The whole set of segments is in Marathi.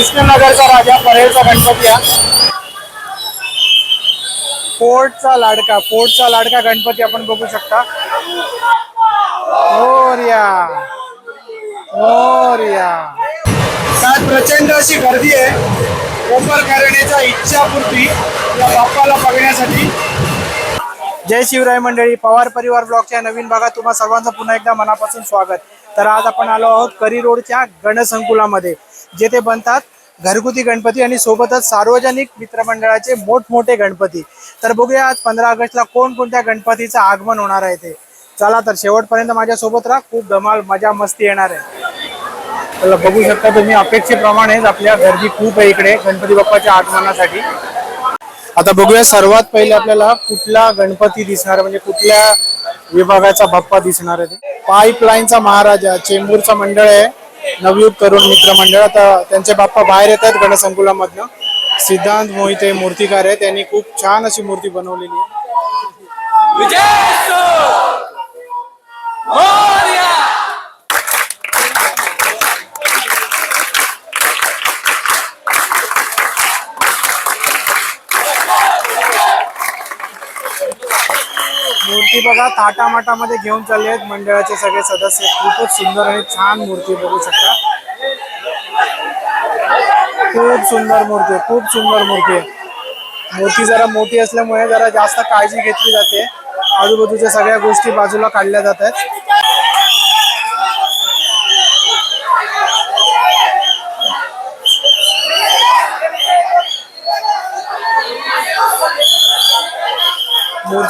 कृष्णनगरचा राजा परेलचा गणपती हा. फोर्टचा लाडका फोर्टचा लाडका गणपती आपण बघू शकता. मोर्या मोर्या. काय प्रचंड अशी गर्दी आहे. कोपर करण्याच्या इच्छापूर्ती या बाप्पाला बघण्यासाठी. जय शिवराय मंडळी पवार परिवार ब्लॉगच्या नवीन भागात तुम्हा सर्वांचं पुन्हा एकदा मनापासून स्वागत. तर आज आपण आलो आहोत करी रोडच्या गणसंकुलामध्ये. जेथे बनतात घरगुती गणपती आणि सोबतच सार्वजनिक मित्रमंडळाचे मोठमोठे गणपती. तर बघूया आज पंधरा ऑगस्टला कोणकोणत्या गणपतीचं आगमन होणार आहे ते. चला तर शेवटपर्यंत माझ्यासोबत राहा. खूप धमाल मजा मस्ती येणार आहे. चला बघू शकता तुम्ही अपेक्षेप्रमाणेच आपल्या गर्दी खूप आहे इकडे गणपती बाप्पाच्या आगमनासाठी. आता बघूया सर्वात पहिले आपल्याला कुठला गणपती दिसणार म्हणजे कुठल्या विभागाचा बाप्पा दिसणार आहे ते. पाईपलाईनचा महाराजा चेंबूरचा मंडळ आहे. नवयुग तरुण मित्र मंडळ आता त्यांचे बाप्पा बाहेर येत आहेत गणसंकुलामधनं. सिद्धांत मोहिते मूर्तिकार आहे त्यांनी खूप छान अशी मूर्ती बनवलेली आहे. मूर्ती बघा ताटामाटामध्ये घेऊन चालले आहेत मंडळाचे सगळे सदस्य. खूपच सुंदर आणि छान मूर्ती बघू शकता. खूप सुंदर मूर्ती आहे खूप सुंदर मूर्ती. आहे मूर्ती जरा मोठी असल्यामुळे जरा जास्त काळजी घेतली जाते. आजूबाजूच्या सगळ्या गोष्टी बाजूला काढल्या जात आहेत.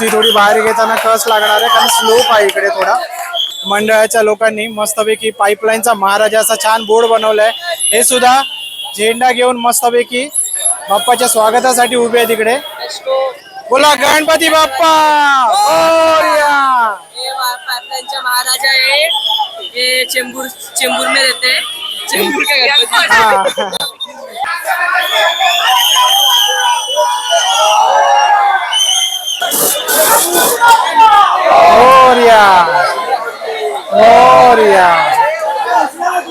मूर्ती थोडी बाहेर घेताना कस लागणार आहे? कारण स्लोप आहे इकडे थोडा. मंडळाच्या लोकांनी मस्तपैकी पाईपलाईनचा महाराजा असा छान बोर्ड बनवलाय. हे सुद्धा झेंडा घेऊन मस्तपैकी बाप्पाच्या स्वागतासाठी उभे आहे तिकडे बोला गणपती बाप्पा! महाराजा आहे. हे चेंबूर चेंबूर में रहते हैं. चेंबूर के गणपति हा. मोरया मोरया मोरया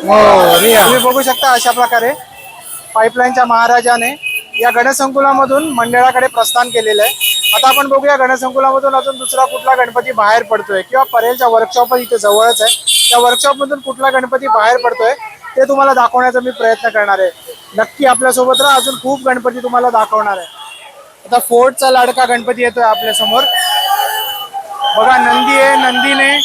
तुम्ही बघू शकता अशा प्रकारे पाईपलाईनच्या महाराजाने या गणसंकुलामधून मंडळाकडे प्रस्थान केलेलं आहे. आता आपण बघूया गणसंकुलामधून अजून दुसरा कुठला गणपती बाहेर पडतोय किंवा परेलच्या वर्कशॉप इथे जवळच आहे. त्या वर्कशॉप मधून कुठला गणपती बाहेर पडतोय ते तुम्हाला दाखवण्याचा मी प्रयत्न करणार आहे. नक्की आपल्यासोबत राहा अजून खूप गणपती तुम्हाला दाखवणार आहे. आता फोर्टचा लाडका गणपती येतोय आपल्यासमोर बघा नंदी आहे नंदीने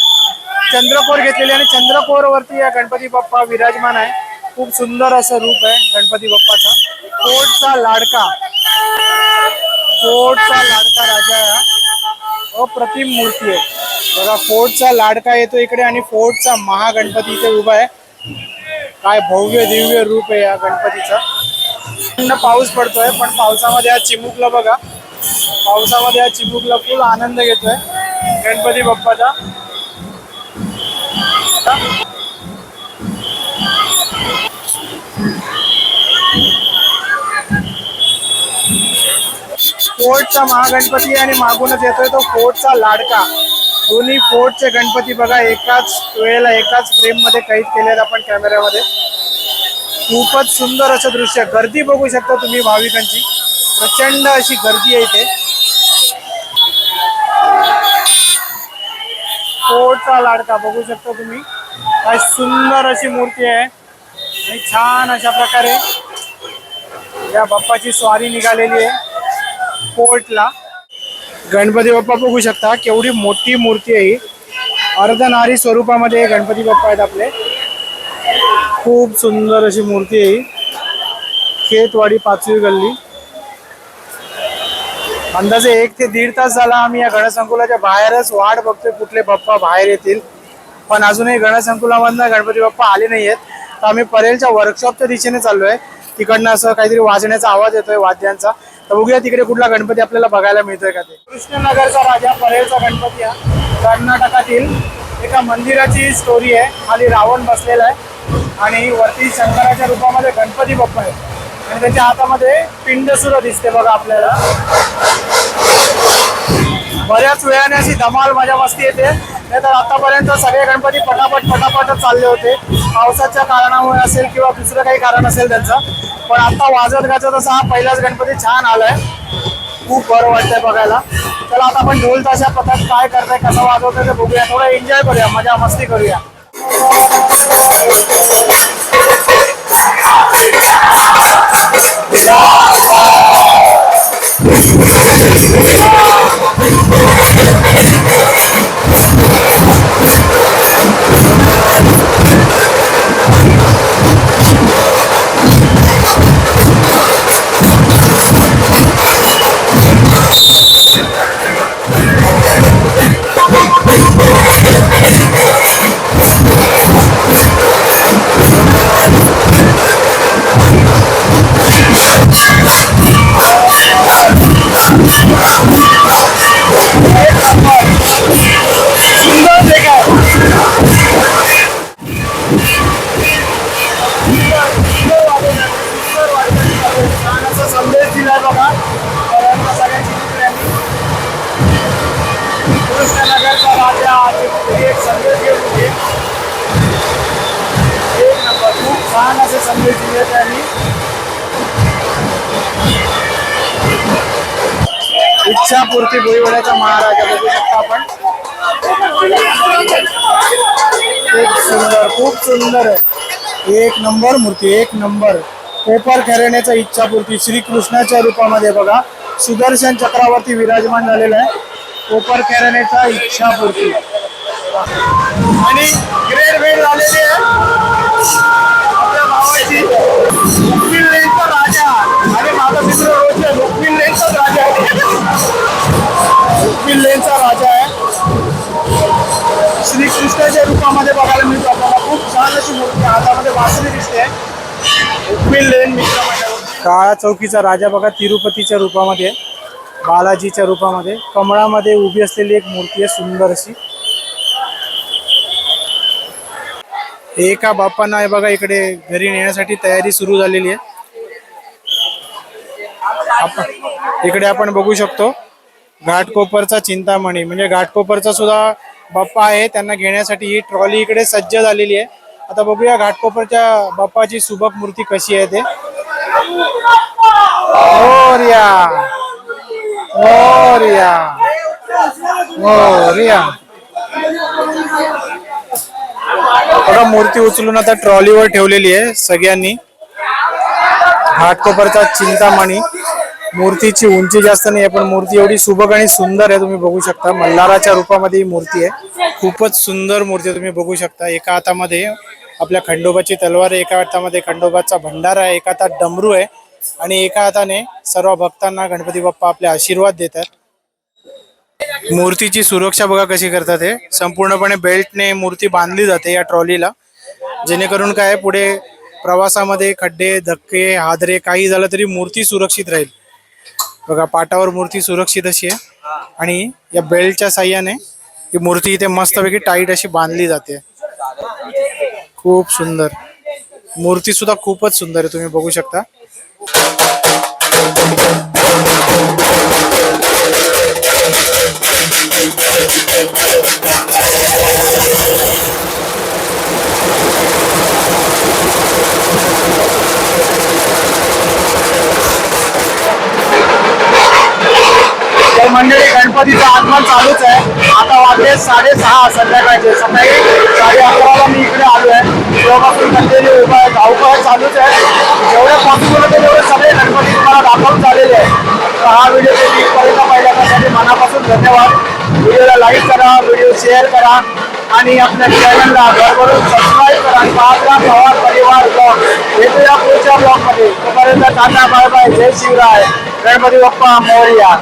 चंद्रकोर घेतलेली आणि चंद्रकोर वरती या गणपती बाप्पा विराजमान आहे. खूप सुंदर असं रूप आहे गणपती बाप्पाचा. कोटचा लाडका. फोर्टचा लाडका राजा हा. अप्रतिम मूर्ती आहे. बघा फोर्टचा लाडका येतो इकडे आणि फोर्टचा महागणपती इथे उभा आहे. काय भव्य दिव्य रूप आहे या गणपतीचा. थंड पाऊस पडतोय पण पावसामध्ये हा चिमुकला बघा. पावसामध्ये हा चिमुकला फुल आनंद घेतोय. गणपती बाप्पाचा. फोर्टचा महागणपती आणि मागूनच येतोय तो फोर्टचा लाडका. दोन्ही फोर्टचे गणपती बघा एकाच वेळेला एकाच फ्रेममध्ये कैद केलेत आपण कॅमेऱ्यामध्ये. खूपच सुंदर असं दृश्य गर्दी बघू शकता तुम्ही भाविकांची. प्रचंड अशी गर्दी आहे इथे. कोटचा लाडका बघू शकता तुम्ही. काय सुंदर अशी मूर्ती आहे. आणि छान अशा प्रकारे या बाप्पाची स्वारी निघालेली आहे फोर्टला गणपती बाप्पा बघू शकता केवढी मोठी मूर्ती आहे अर्धनारी स्वरूपामध्ये गणपती बाप्पा आहेत आपले. खूप सुंदर अशी मूर्ती आहे खेतवाडी पाचवी गल्ली. अंदाजे एक ते दीड तास झाला आम्ही या गणसंकुलाच्या बाहेरच वाट बघतोय कुठले बाप्पा बाहेर येतील. पण अजूनही गणसंकुलामधनं गणपती बाप्पा आले नाही आहेत तर आम्ही परेलच्या वर्कशॉपच्या दिशेने चाललोय. तिकडनं असं काहीतरी वाजण्याचा आवाज येतोय वाद्यांचा. तर बघूया तिकडे कुठला गणपती आपल्याला बघायला मिळतोय का ते. कृष्णनगरचा राजा परेलचा गणपती हा. कर्नाटकातील एका मंदिराची स्टोरी आहे. खाली रावण बसलेला आहे. आणि वरती शंकराच्या रूपामध्ये गणपती बाप्पा आहे आणि त्याच्या हातामध्ये पिंड सुद्धा दिसते बघा आपल्याला. बऱ्याच वेळाने अशी धमाल मजा मस्ती येते. नाहीतर आतापर्यंत सगळे गणपती पटापट पटापटच चालले होते. पावसाच्या कारणामुळे असेल किंवा दुसरं काही कारण असेल त्यांचं. पण आता वाजत गाजत असा हा पहिलाच गणपती छान आलाय. खूप बरं वाटतंय बघायला. चला आता आपण ढोल ताशा पथक काय करताय कसं वाजवतंय ते बघूया. थोडं एन्जॉय करूया मजा मस्ती करूया. संदेश घेऊन होते एक नंबर खूप छान असे संदेश दिले त्यांनी इच्छापूर्ती भुईवड्याचा महाराजा बघू शकता आपण. खूप सुंदर खूप सुंदर आहे. एक नंबर मूर्ती एक नंबर. पेपर घराण्याचा इच्छापूर्ती श्रीकृष्णाच्या रूपामध्ये बघा. सुदर्शन चक्रावरती विराजमान झालेला आहे. कोपर खेळण्याचा इच्छापूर्ती. आणि ग्रेड वेळ झालेली आहे. आपल्या भावाची लुकविल लेनचा राजा. आणि माझा मित्र रोज लुकविल लेनचाच राजा आहे. लुकविल लेनचा राजा आहे. श्रीकृष्णाच्या रूपामध्ये बघायला मिळतो आपल्याला. खूप छान अशी मूर्ती आहे. हातामध्ये वासरी दिसते. लुकविल लेन मित्र काळा चौकीचा राजा बघा तिरुपतीच्या रूपामध्ये बालाजीच्या रूपामध्ये. कमळामध्ये उभी असलेली एक मूर्ती आहे सुंदर अशी. एका बापांना हे बघा इकडे घरी नेण्यासाठी तयारी सुरू झालेली आहे. आपण इकडे आपण बघू शकतो घाटकोपरचा चिंतामणी. म्हणजे घाटकोपरचा सुद्धा बाप्पा आहे त्यांना घेण्यासाठी ही ट्रॉली इकडे सज्ज झालेली आहे. आता बघूया घाटकोपरच्या बाप्पाची सुबक मूर्ती कशी आहे ते. मोरया. मोरया. मोरया. बघा मूर्ती उचलून आता ट्रॉलीवर ठेवलेली आहे सगळ्यांनी. घाटकोपरचा चिंतामणी. मूर्तीची उंची जास्त नाही आहे पण मूर्ती एवढी सुबक आणि सुंदर आहे तुम्ही बघू शकता. मल्हाराच्या रूपामध्ये ही मूर्ती आहे. खूपच सुंदर मूर्ती आहे तुम्ही बघू शकता. एका हातामध्ये आपल्या खंडोबाची तलवार आहे एका हातामध्ये खंडोबाचा भंडारा आहे एका हातात डमरू आहे आणि एका हाताने सर्व भक्तांना गणपती बाप्पा आपले आशीर्वाद देतात. मूर्तीची सुरक्षा बघा कशी करतात हे. संपूर्णपणे बेल्टने मूर्ती बांधली जाते या ट्रॉलीला. जेणेकरून काय पुढे प्रवासामध्ये खड्डे धक्के हादरे काही झालं तरी मूर्ती सुरक्षित राहील. बघा पाटावर मूर्ती सुरक्षित अशी आहे. आणि या बेल्टच्या साह्याने ही मूर्ती इथे मस्तपैकी टाईट अशी बांधली जाते. खूप सुंदर. मूर्ती सुद्धा खूपच सुंदर आहे तुम्ही बघू शकता. मंडळी गणपतीचं आगमन चालूच आहे. आता वाजले साडेसहा संध्याकाळचे. सकाळी साडे अकराला मी इकडे आलो आहे. तेव्हापासून कंटिन्यू उभा आहे धावपळ चालूच आहे. जेवढे पॉसिबल होते तेवढे सगळे गणपती तुम्हाला दाखवून झालेले आहे. तर हा व्हिडिओ तुम्ही पर्यंत पाहिल्यासाठी मनापासून धन्यवाद. व्हिडिओला लाईक करा व्हिडिओ शेअर करा. आणि आपल्या चॅनलला घरभरून सबस्क्राईब करा आणि पाहत राहा पवार परिवार ब्लॉग भेटूया पुढच्या ब्लॉगमध्ये तोपर्यंत टाटा बाय बाय जय शिवराय गणपती बाप्पा मोरया